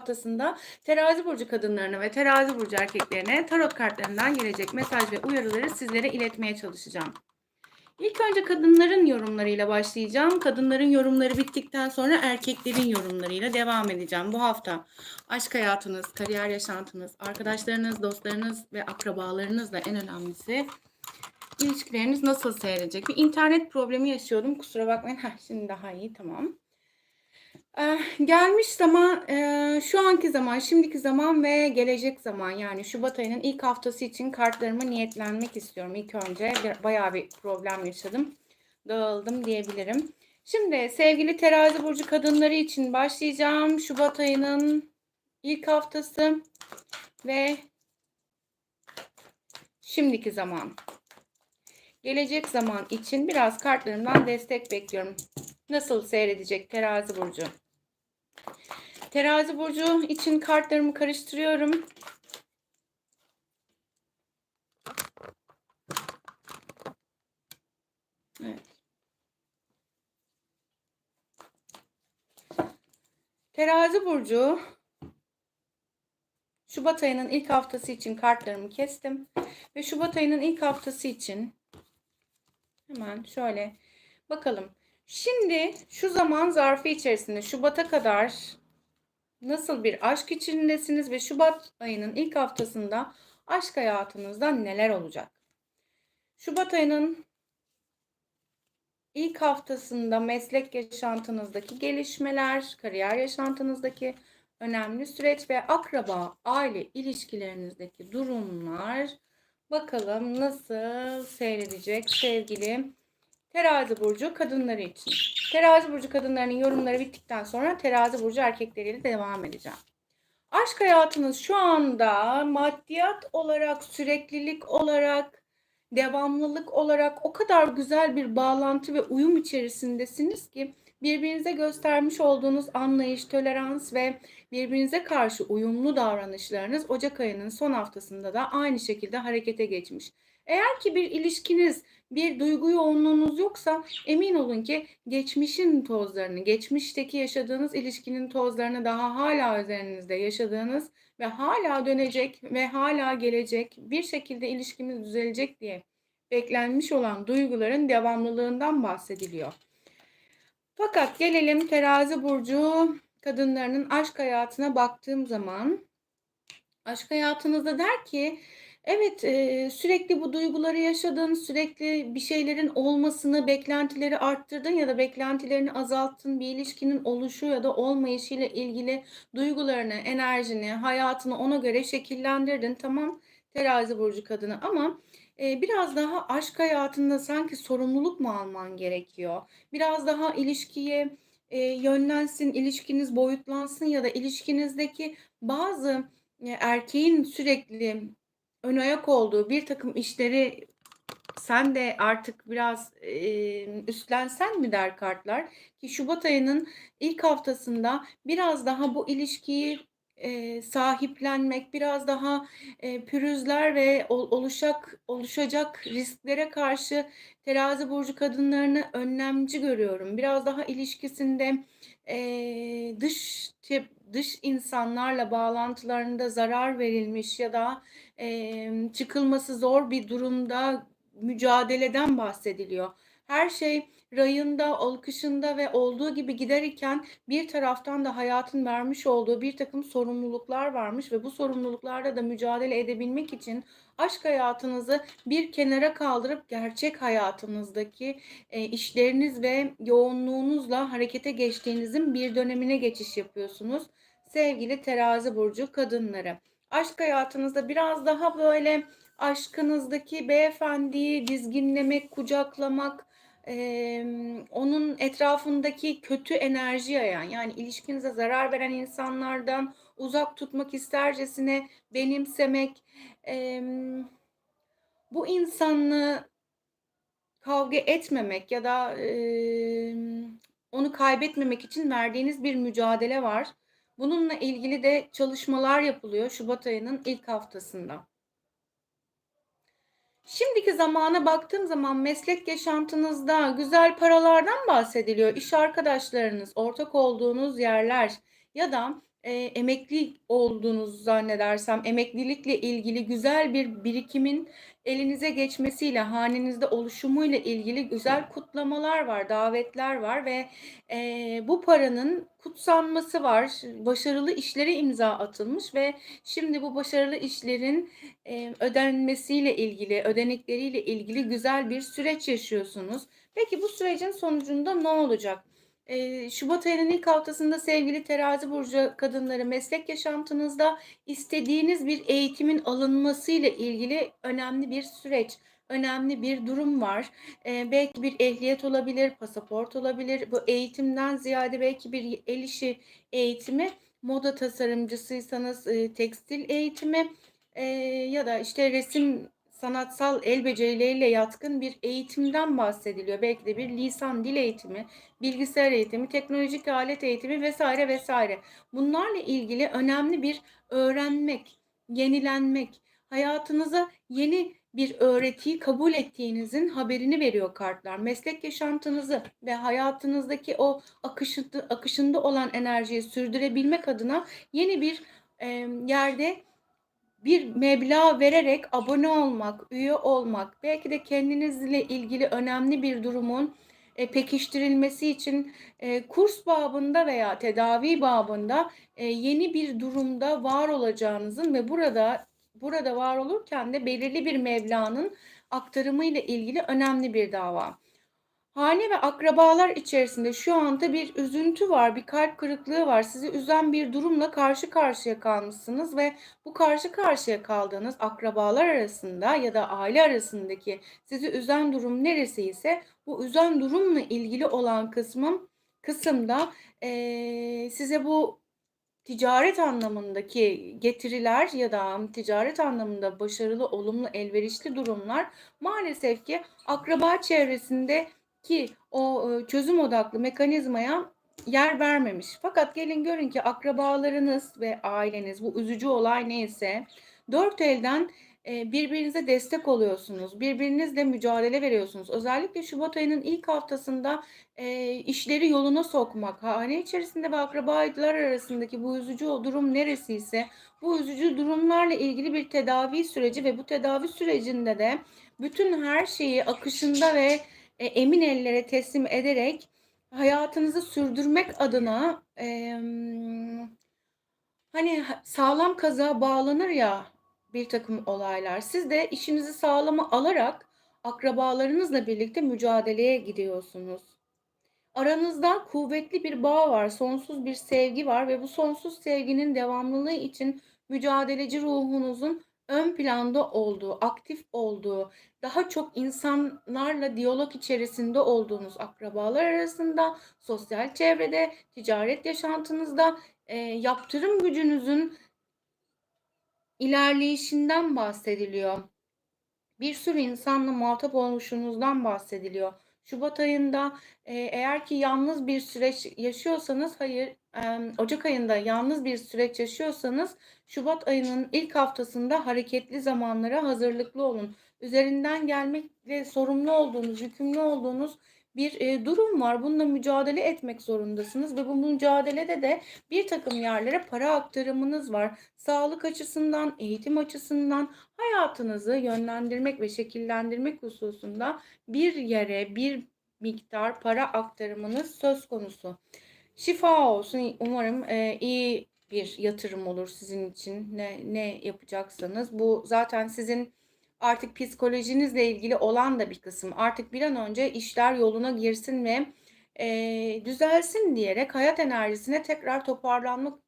haftasında terazi burcu kadınlarına ve terazi burcu erkeklerine tarot kartlarından gelecek mesaj ve uyarıları sizlere iletmeye çalışacağım. İlk önce kadınların yorumlarıyla başlayacağım. Kadınların yorumları bittikten sonra erkeklerin yorumlarıyla devam edeceğim. Bu hafta aşk hayatınız, kariyer yaşantınız, arkadaşlarınız, dostlarınız ve akrabalarınızla en önemlisi ilişkileriniz nasıl seyredecek? Bir internet problemi yaşıyordum. Kusura bakmayın. Heh, şimdi daha iyi tamam. Ee, gelmiş zaman, e, şu anki zaman, şimdiki zaman ve gelecek zaman yani Şubat ayının ilk haftası için kartlarımı niyetlenmek istiyorum. İlk önce bir, bayağı bir problem yaşadım. Dağıldım diyebilirim. Şimdi sevgili terazi burcu kadınları için başlayacağım. Şubat ayının ilk haftası ve şimdiki zaman. Gelecek zaman için biraz kartlarımdan destek bekliyorum. Nasıl seyredecek terazi burcu? Terazi burcu için kartlarımı karıştırıyorum. Evet. Terazi burcu Şubat ayının ilk haftası için kartlarımı kestim ve Şubat ayının ilk haftası için hemen şöyle bakalım. Şimdi şu zaman zarfı içerisinde Şubat'a kadar nasıl bir aşk içindesiniz ve Şubat ayının ilk haftasında aşk hayatınızda neler olacak? Şubat ayının ilk haftasında meslek yaşantınızdaki gelişmeler, kariyer yaşantınızdaki önemli süreç ve akraba, aile ilişkilerinizdeki durumlar bakalım nasıl seyredecek sevgili Terazi burcu kadınları için. Terazi burcu kadınlarının yorumları bittikten sonra terazi burcu erkekleriyle devam edeceğim. Aşk hayatınız şu anda maddiyat olarak, süreklilik olarak, devamlılık olarak o kadar güzel bir bağlantı ve uyum içerisindesiniz ki birbirinize göstermiş olduğunuz anlayış, tolerans ve birbirinize karşı uyumlu davranışlarınız Ocak ayının son haftasında da aynı şekilde harekete geçmiş. Eğer ki bir ilişkiniz, bir duygu yoğunluğunuz yoksa emin olun ki geçmişin tozlarını, geçmişteki yaşadığınız ilişkinin tozlarını daha hala üzerinizde yaşadığınız ve hala dönecek ve hala gelecek bir şekilde ilişkimiz düzelecek diye beklenmiş olan duyguların devamlılığından bahsediliyor. Fakat gelelim terazi burcu kadınlarının aşk hayatına baktığım zaman aşk hayatınızda der ki Evet, sürekli bu duyguları yaşadın, sürekli bir şeylerin olmasını, beklentileri arttırdın ya da beklentilerini azalttın. Bir ilişkinin oluşu ya da olmayışıyla ilgili duygularını, enerjini, hayatını ona göre şekillendirdin. Tamam, terazi burcu kadını ama biraz daha aşk hayatında sanki sorumluluk mu alman gerekiyor? Biraz daha ilişkiye yönlensin, ilişkiniz boyutlansın ya da ilişkinizdeki bazı erkeğin sürekli ön ayak olduğu bir takım işleri sen de artık biraz e, üstlensen mi der kartlar? Ki Şubat ayının ilk haftasında biraz daha bu ilişkiyi e, sahiplenmek, biraz daha e, pürüzler ve ol, oluşak oluşacak risklere karşı terazi burcu kadınlarını önlemci görüyorum. Biraz daha ilişkisinde e, dış dış insanlarla bağlantılarında zarar verilmiş ya da e, çıkılması zor bir durumda mücadeleden bahsediliyor. Her şey rayında, alkışında ve olduğu gibi gider iken bir taraftan da hayatın vermiş olduğu bir takım sorumluluklar varmış ve bu sorumluluklarla da mücadele edebilmek için aşk hayatınızı bir kenara kaldırıp gerçek hayatınızdaki e, işleriniz ve yoğunluğunuzla harekete geçtiğinizin bir dönemine geçiş yapıyorsunuz. Sevgili terazi burcu kadınları. Aşk hayatınızda biraz daha böyle aşkınızdaki beyefendiyi dizginlemek, kucaklamak, e, onun etrafındaki kötü enerji yayan yani ilişkinize zarar veren insanlardan uzak tutmak istercesine benimsemek, e, bu insanla kavga etmemek ya da e, onu kaybetmemek için verdiğiniz bir mücadele var. Bununla ilgili de çalışmalar yapılıyor Şubat ayının ilk haftasında. Şimdiki zamana baktığım zaman meslek yaşantınızda güzel paralardan bahsediliyor. İş arkadaşlarınız, ortak olduğunuz yerler ya da e, emekli olduğunuzu zannedersem emeklilikle ilgili güzel bir birikimin elinize geçmesiyle hanenizde oluşumuyla ilgili güzel kutlamalar var, davetler var ve e, bu paranın kutsanması var. Başarılı işlere imza atılmış ve şimdi bu başarılı işlerin e, ödenmesiyle ilgili, ödenekleriyle ilgili güzel bir süreç yaşıyorsunuz. Peki bu sürecin sonucunda ne olacak? Şubat ayının ilk haftasında sevgili terazi burcu kadınları meslek yaşantınızda istediğiniz bir eğitimin alınmasıyla ilgili önemli bir süreç, önemli bir durum var. Belki bir ehliyet olabilir, pasaport olabilir. Bu eğitimden ziyade belki bir el işi eğitimi, moda tasarımcısıysanız tekstil eğitimi ya da işte resim sanatsal el becerileriyle yatkın bir eğitimden bahsediliyor. Belki de bir lisan dil eğitimi, bilgisayar eğitimi, teknolojik alet eğitimi vesaire vesaire. Bunlarla ilgili önemli bir öğrenmek, yenilenmek, hayatınıza yeni bir öğretiyi kabul ettiğinizin haberini veriyor kartlar. Meslek yaşantınızı ve hayatınızdaki o akışında, akışında olan enerjiyi sürdürebilmek adına yeni bir e, yerde bir meblağ vererek abone olmak, üye olmak, belki de kendinizle ilgili önemli bir durumun e, pekiştirilmesi için e, kurs babında veya tedavi babında e, yeni bir durumda var olacağınızın ve burada burada var olurken de belirli bir meblağın aktarımı ile ilgili önemli bir dava. Hane ve akrabalar içerisinde şu anda bir üzüntü var, bir kalp kırıklığı var. Sizi üzen bir durumla karşı karşıya kalmışsınız ve bu karşı karşıya kaldığınız akrabalar arasında ya da aile arasındaki sizi üzen durum neresi ise bu üzen durumla ilgili olan kısmım kısımda eee, size bu ticaret anlamındaki getiriler ya da ticaret anlamında başarılı, olumlu, elverişli durumlar maalesef ki akraba çevresinde ki o e, çözüm odaklı mekanizmaya yer vermemiş. Fakat gelin görün ki akrabalarınız ve aileniz bu üzücü olay neyse dört elden e, birbirinize destek oluyorsunuz. Birbirinizle mücadele veriyorsunuz. Özellikle Şubat ayının ilk haftasında e, işleri yoluna sokmak, hane içerisinde ve akrabalar arasındaki bu üzücü durum neresiyse bu üzücü durumlarla ilgili bir tedavi süreci ve bu tedavi sürecinde de bütün her şeyi akışında ve e, emin ellere teslim ederek hayatınızı sürdürmek adına e, hani sağlam kaza bağlanır ya bir takım olaylar. Siz de işinizi sağlama alarak akrabalarınızla birlikte mücadeleye gidiyorsunuz. Aranızda kuvvetli bir bağ var, sonsuz bir sevgi var ve bu sonsuz sevginin devamlılığı için mücadeleci ruhunuzun ön planda olduğu, aktif olduğu, daha çok insanlarla diyalog içerisinde olduğunuz akrabalar arasında, sosyal çevrede, ticaret yaşantınızda e, yaptırım gücünüzün ilerleyişinden bahsediliyor. Bir sürü insanla muhatap oluşunuzdan bahsediliyor. Şubat ayında e, eğer ki yalnız bir süreç yaşıyorsanız hayır Ocak ayında yalnız bir süreç yaşıyorsanız Şubat ayının ilk haftasında hareketli zamanlara hazırlıklı olun. Üzerinden gelmekle sorumlu olduğunuz, yükümlü olduğunuz bir e, durum var. Bununla mücadele etmek zorundasınız ve bu mücadelede de bir takım yerlere para aktarımınız var. Sağlık açısından, eğitim açısından hayatınızı yönlendirmek ve şekillendirmek hususunda bir yere bir miktar para aktarımınız söz konusu. Şifa olsun. Umarım e, iyi bir yatırım olur sizin için. Ne ne yapacaksanız bu zaten sizin artık psikolojinizle ilgili olan da bir kısım. Artık bir an önce işler yoluna girsin ve e, düzelsin diyerek hayat enerjisine tekrar toparlanmak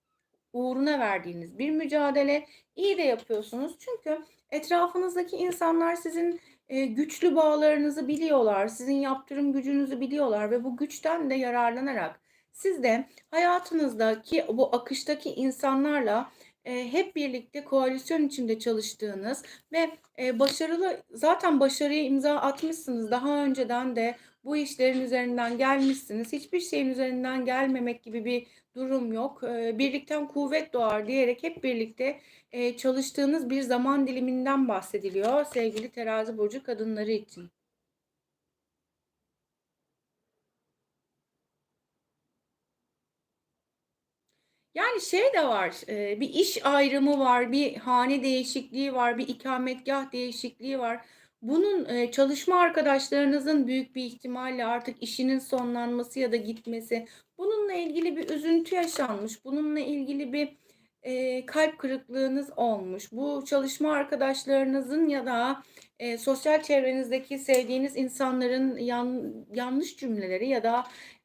uğruna verdiğiniz bir mücadele. iyi de yapıyorsunuz. Çünkü etrafınızdaki insanlar sizin e, güçlü bağlarınızı biliyorlar. Sizin yaptırım gücünüzü biliyorlar ve bu güçten de yararlanarak siz de hayatınızdaki bu akıştaki insanlarla e, hep birlikte koalisyon içinde çalıştığınız ve e, başarılı zaten başarıya imza atmışsınız. Daha önceden de bu işlerin üzerinden gelmişsiniz. Hiçbir şeyin üzerinden gelmemek gibi bir durum yok. E, birlikten kuvvet doğar diyerek hep birlikte e, çalıştığınız bir zaman diliminden bahsediliyor sevgili terazi burcu kadınları için. Yani şey de var, e, bir iş ayrımı var, bir hane değişikliği var, bir ikametgah değişikliği var. Bunun e, çalışma arkadaşlarınızın büyük bir ihtimalle artık işinin sonlanması ya da gitmesi, bununla ilgili bir üzüntü yaşanmış, bununla ilgili bir e, kalp kırıklığınız olmuş. Bu çalışma arkadaşlarınızın ya da e, sosyal çevrenizdeki sevdiğiniz insanların yan, yanlış cümleleri ya da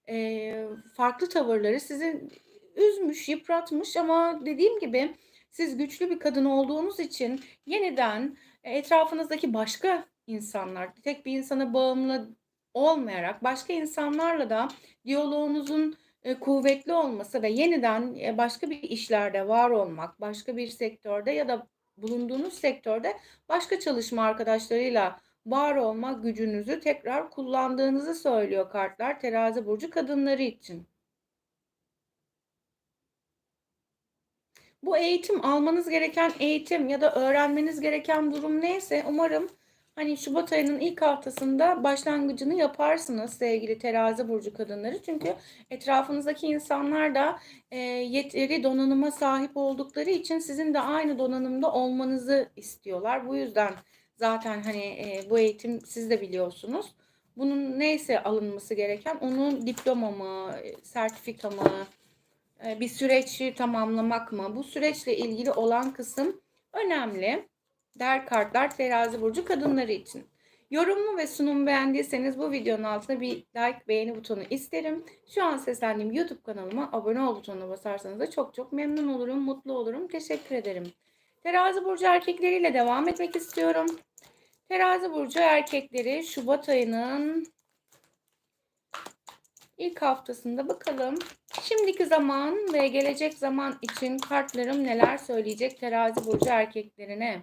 e, farklı tavırları sizin üzmüş, yıpratmış ama dediğim gibi siz güçlü bir kadın olduğunuz için yeniden e, etrafınızdaki başka insanlar, tek bir insana bağımlı olmayarak başka insanlarla da diyaloğunuzun e, kuvvetli olması ve yeniden e, başka bir işlerde var olmak, başka bir sektörde ya da bulunduğunuz sektörde başka çalışma arkadaşlarıyla var olma gücünüzü tekrar kullandığınızı söylüyor kartlar terazi burcu kadınları için. Bu eğitim almanız gereken eğitim ya da öğrenmeniz gereken durum neyse umarım hani Şubat ayının ilk haftasında başlangıcını yaparsınız sevgili terazi burcu kadınları. Çünkü etrafınızdaki insanlar da e, yeteri donanıma sahip oldukları için sizin de aynı donanımda olmanızı istiyorlar. Bu yüzden zaten hani e, bu eğitim siz de biliyorsunuz. Bunun neyse alınması gereken onun diploma mı, sertifika mı, e, bir süreci tamamlamak mı? Bu süreçle ilgili olan kısım önemli. Der kartlar terazi burcu kadınları için. Yorumu ve sunumu beğendiyseniz bu videonun altına bir like, beğeni butonu isterim. Şu an seslendiğim YouTube kanalıma abone ol butonuna basarsanız da çok çok memnun olurum, mutlu olurum. Teşekkür ederim. Terazi burcu erkekleriyle devam etmek istiyorum. Terazi burcu erkekleri Şubat ayının ilk haftasında bakalım. Şimdiki zaman ve gelecek zaman için kartlarım neler söyleyecek terazi burcu erkeklerine.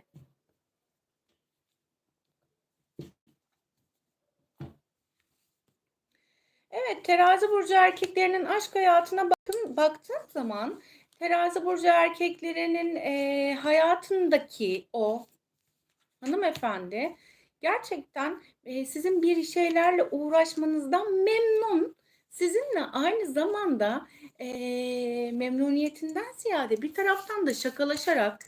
Evet, terazi burcu erkeklerinin aşk hayatına bakın baktığım zaman terazi burcu erkeklerinin e, hayatındaki o hanımefendi gerçekten e, sizin bir şeylerle uğraşmanızdan memnun. Sizinle aynı zamanda e, memnuniyetinden ziyade bir taraftan da şakalaşarak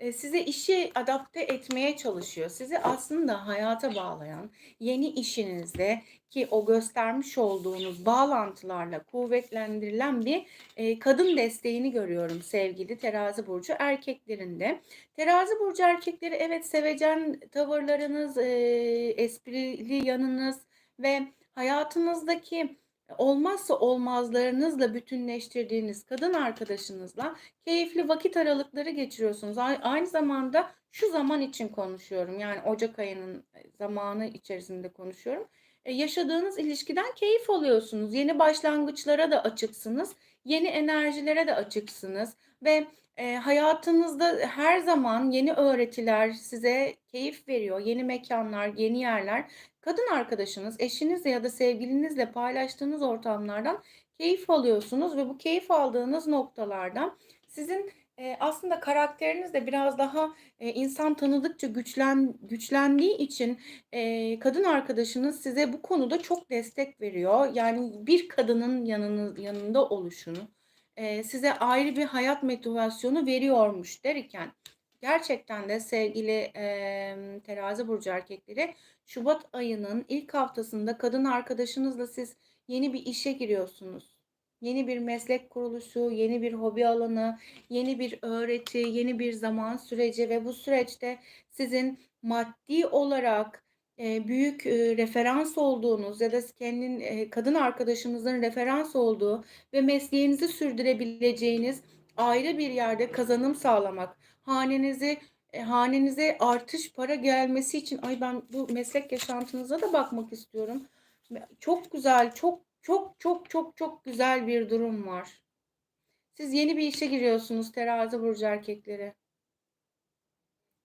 e, size işi adapte etmeye çalışıyor. Sizi aslında hayata bağlayan yeni işinizde ki o göstermiş olduğunuz bağlantılarla kuvvetlendirilen bir e, kadın desteğini görüyorum sevgili terazi burcu erkeklerinde. Terazi burcu erkekleri evet sevecen tavırlarınız, e, esprili yanınız ve hayatınızdaki olmazsa olmazlarınızla bütünleştirdiğiniz kadın arkadaşınızla keyifli vakit aralıkları geçiriyorsunuz. Aynı zamanda şu zaman için konuşuyorum. Yani Ocak ayının zamanı içerisinde konuşuyorum. E, yaşadığınız ilişkiden keyif alıyorsunuz. Yeni başlangıçlara da açıksınız. Yeni enerjilere de açıksınız ve e, hayatınızda her zaman yeni öğretiler size keyif veriyor. Yeni mekanlar, yeni yerler. Kadın arkadaşınız, eşinizle ya da sevgilinizle paylaştığınız ortamlardan keyif alıyorsunuz ve bu keyif aldığınız noktalardan sizin e, aslında karakteriniz de biraz daha e, insan tanıdıkça güçlen güçlendiği için e, kadın arkadaşınız size bu konuda çok destek veriyor. Yani bir kadının yanını, yanında oluşunu e, size ayrı bir hayat motivasyonu veriyormuş derken gerçekten de sevgili e, terazi burcu erkekleri Şubat ayının ilk haftasında kadın arkadaşınızla siz yeni bir işe giriyorsunuz. Yeni bir meslek kuruluşu, yeni bir hobi alanı, yeni bir öğreti, yeni bir zaman süreci ve bu süreçte sizin maddi olarak e, büyük e, referans olduğunuz ya da kendin e, kadın arkadaşınızın referans olduğu ve mesleğinizi sürdürebileceğiniz ayrı bir yerde kazanım sağlamak, hanenizi e, hanenize artış para gelmesi için ay ben bu meslek yaşantınıza da bakmak istiyorum. Çok güzel, çok çok çok çok çok güzel bir durum var. Siz yeni bir işe giriyorsunuz terazi burcu erkekleri.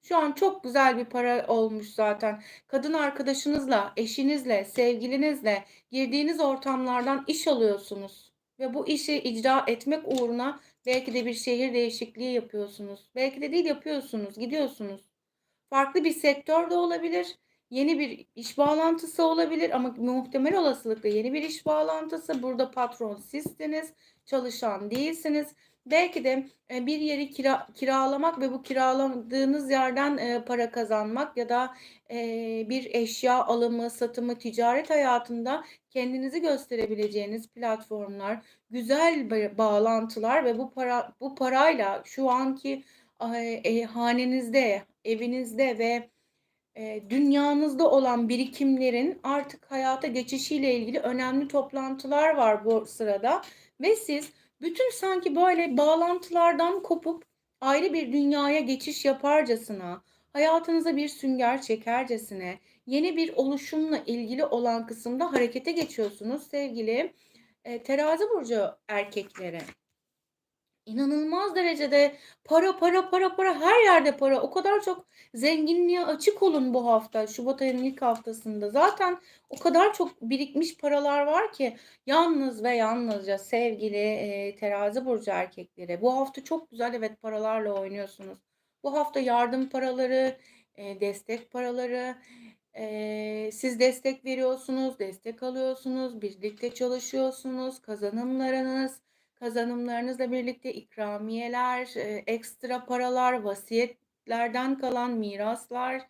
Şu an çok güzel bir para olmuş zaten. Kadın arkadaşınızla, eşinizle, sevgilinizle girdiğiniz ortamlardan iş alıyorsunuz. Ve bu işi icra etmek uğruna belki de bir şehir değişikliği yapıyorsunuz. Belki de değil yapıyorsunuz, gidiyorsunuz. Farklı bir sektör de olabilir. Yeni bir iş bağlantısı olabilir ama muhtemel olasılıkla yeni bir iş bağlantısı. Burada patron sizsiniz, çalışan değilsiniz Belki de e, bir yeri kira, kiralamak ve bu kiraladığınız yerden e, para kazanmak ya da e, bir eşya alımı, satımı, ticaret hayatında kendinizi gösterebileceğiniz platformlar, güzel bağlantılar ve bu para bu parayla şu anki e, hanenizde, evinizde ve dünyanızda olan birikimlerin artık hayata geçişiyle ilgili önemli toplantılar var bu sırada ve siz bütün sanki böyle bağlantılardan kopup ayrı bir dünyaya geçiş yaparcasına, hayatınıza bir sünger çekercesine, yeni bir oluşumla ilgili olan kısımda harekete geçiyorsunuz sevgili e, terazi burcu erkekleri. İnanılmaz derecede para para para para her yerde para. O kadar çok zenginliğe açık olun bu hafta. Şubat ayının ilk haftasında. Zaten o kadar çok birikmiş paralar var ki yalnız ve yalnızca sevgili e, terazi burcu erkekleri. Bu hafta çok güzel evet paralarla oynuyorsunuz. Bu hafta yardım paraları, e, destek paraları, e, siz destek veriyorsunuz, destek alıyorsunuz, birlikte çalışıyorsunuz, kazanımlarınız Kazanımlarınızla birlikte ikramiyeler, e, ekstra paralar, vasiyetlerden kalan miraslar,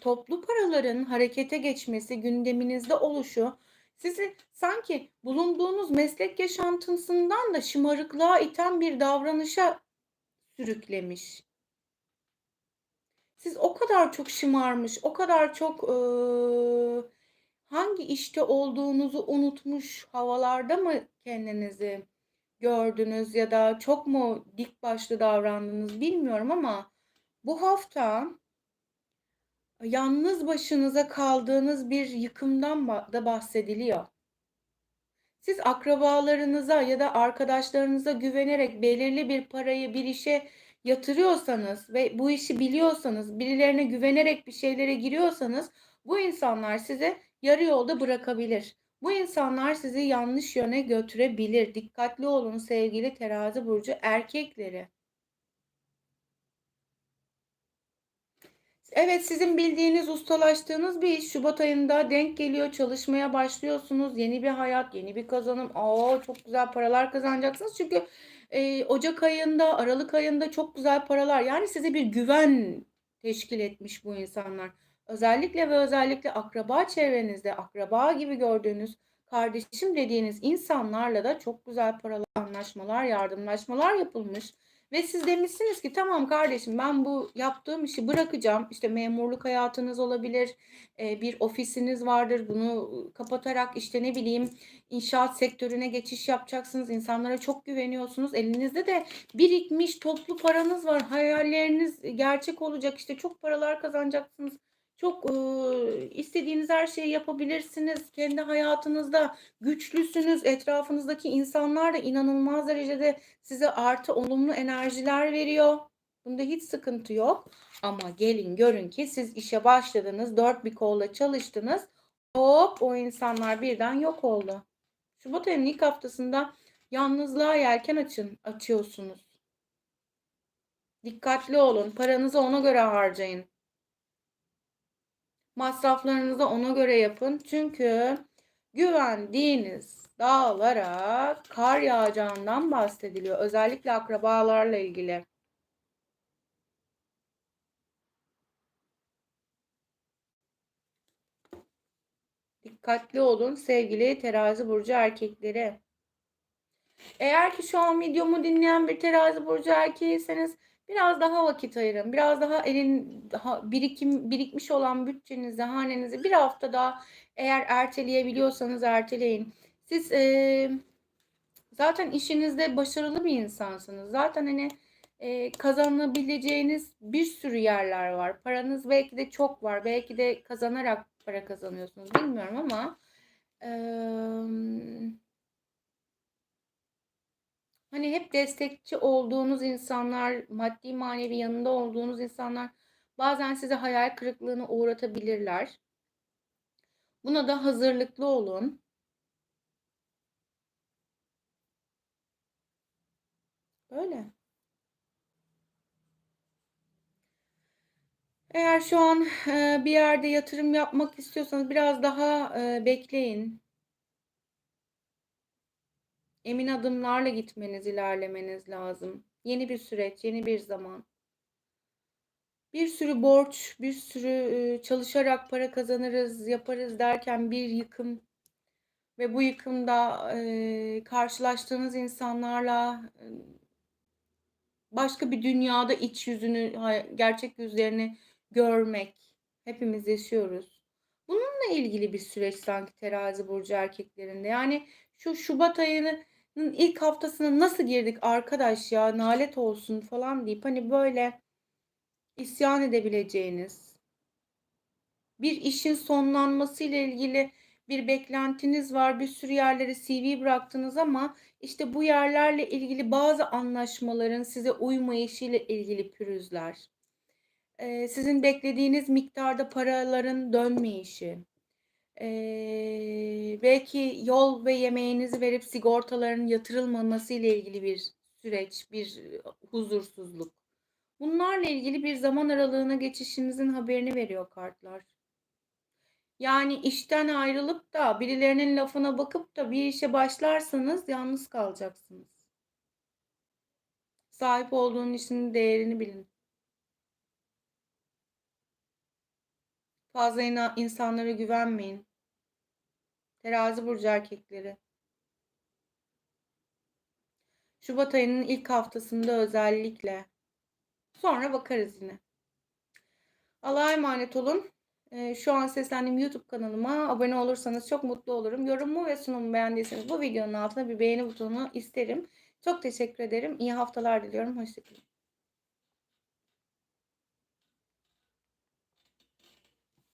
toplu paraların harekete geçmesi, gündeminizde oluşu sizi sanki bulunduğunuz meslek yaşantısından da şımarıklığa iten bir davranışa sürüklemiş. Siz o kadar çok şımarmış, o kadar çok e, hangi işte olduğunuzu unutmuş havalarda mı kendinizi gördünüz ya da çok mu dik başlı davrandınız bilmiyorum ama bu hafta yalnız başınıza kaldığınız bir yıkımdan da bahsediliyor. Siz akrabalarınıza ya da arkadaşlarınıza güvenerek belirli bir parayı bir işe yatırıyorsanız ve bu işi biliyorsanız, birilerine güvenerek bir şeylere giriyorsanız bu insanlar size yarı yolda bırakabilir. Bu insanlar sizi yanlış yöne götürebilir. Dikkatli olun sevgili terazi burcu erkekleri. Evet sizin bildiğiniz, ustalaştığınız bir iş Şubat ayında denk geliyor. Çalışmaya başlıyorsunuz. Yeni bir hayat, yeni bir kazanım. Aa, çok güzel paralar kazanacaksınız. Çünkü e, Ocak ayında, Aralık ayında çok güzel paralar. Yani size bir güven teşkil etmiş bu insanlar. Özellikle ve özellikle akraba çevrenizde, akraba gibi gördüğünüz, kardeşim dediğiniz insanlarla da çok güzel paralı anlaşmalar, yardımlaşmalar yapılmış. Ve siz demişsiniz ki tamam kardeşim ben bu yaptığım işi bırakacağım. İşte memurluk hayatınız olabilir, bir ofisiniz vardır. Bunu kapatarak işte ne bileyim inşaat sektörüne geçiş yapacaksınız. İnsanlara çok güveniyorsunuz. Elinizde de birikmiş toplu paranız var. Hayalleriniz gerçek olacak. İşte çok paralar kazanacaksınız. Çok e, istediğiniz her şeyi yapabilirsiniz. Kendi hayatınızda güçlüsünüz. Etrafınızdaki insanlar da inanılmaz derecede size artı olumlu enerjiler veriyor. Bunda hiç sıkıntı yok. Ama gelin görün ki siz işe başladınız. Dört bir kolla çalıştınız. Hop o insanlar birden yok oldu. Şubat ayının ilk haftasında yalnızlığa yelken açın, açıyorsunuz. Dikkatli olun. Paranızı ona göre harcayın. Masraflarınızı ona göre yapın. Çünkü güvendiğiniz dağlara kar yağacağından bahsediliyor. Özellikle akrabalarla ilgili. Dikkatli olun sevgili terazi burcu erkekleri. Eğer ki şu an videomu dinleyen bir terazi burcu erkeğiyseniz Biraz daha vakit ayırın. Biraz daha elin daha birikim birikmiş olan bütçenizi, hanenizi bir hafta daha eğer erteleyebiliyorsanız erteleyin. Siz e, zaten işinizde başarılı bir insansınız. Zaten hani e, kazanabileceğiniz bir sürü yerler var. Paranız belki de çok var. Belki de kazanarak para kazanıyorsunuz. Bilmiyorum ama e, Hani hep destekçi olduğunuz insanlar, maddi manevi yanında olduğunuz insanlar bazen size hayal kırıklığına uğratabilirler. Buna da hazırlıklı olun. Böyle. Eğer şu an bir yerde yatırım yapmak istiyorsanız biraz daha bekleyin. Emin adımlarla gitmeniz, ilerlemeniz lazım. Yeni bir süreç, yeni bir zaman. Bir sürü borç, bir sürü e, çalışarak para kazanırız, yaparız derken bir yıkım ve bu yıkımda e, karşılaştığınız insanlarla e, başka bir dünyada iç yüzünü, gerçek yüzlerini görmek hepimiz yaşıyoruz. Bununla ilgili bir süreç sanki terazi burcu erkeklerinde. Yani şu Şubat ayının ilk haftasına nasıl girdik arkadaş ya nalet olsun falan deyip hani böyle isyan edebileceğiniz bir işin sonlanması ile ilgili bir beklentiniz var. Bir sürü yerlere CV bıraktınız ama işte bu yerlerle ilgili bazı anlaşmaların size uymayışı ile ilgili pürüzler. Ee, sizin beklediğiniz miktarda paraların dönmeyişi. Ee, belki yol ve yemeğinizi verip sigortaların yatırılmaması ile ilgili bir süreç, bir huzursuzluk. Bunlarla ilgili bir zaman aralığına geçişinizin haberini veriyor kartlar. Yani işten ayrılıp da birilerinin lafına bakıp da bir işe başlarsanız yalnız kalacaksınız. Sahip olduğun işin değerini bilin. Fazla insanlara güvenmeyin. Terazi burcu erkekleri. Şubat ayının ilk haftasında özellikle. Sonra bakarız yine. Allah'a emanet olun. Ee, şu an seslendiğim YouTube kanalıma abone olursanız çok mutlu olurum. Yorumu ve sunumu beğendiyseniz bu videonun altına bir beğeni butonunu isterim. Çok teşekkür ederim. İyi haftalar diliyorum. Hoşçakalın.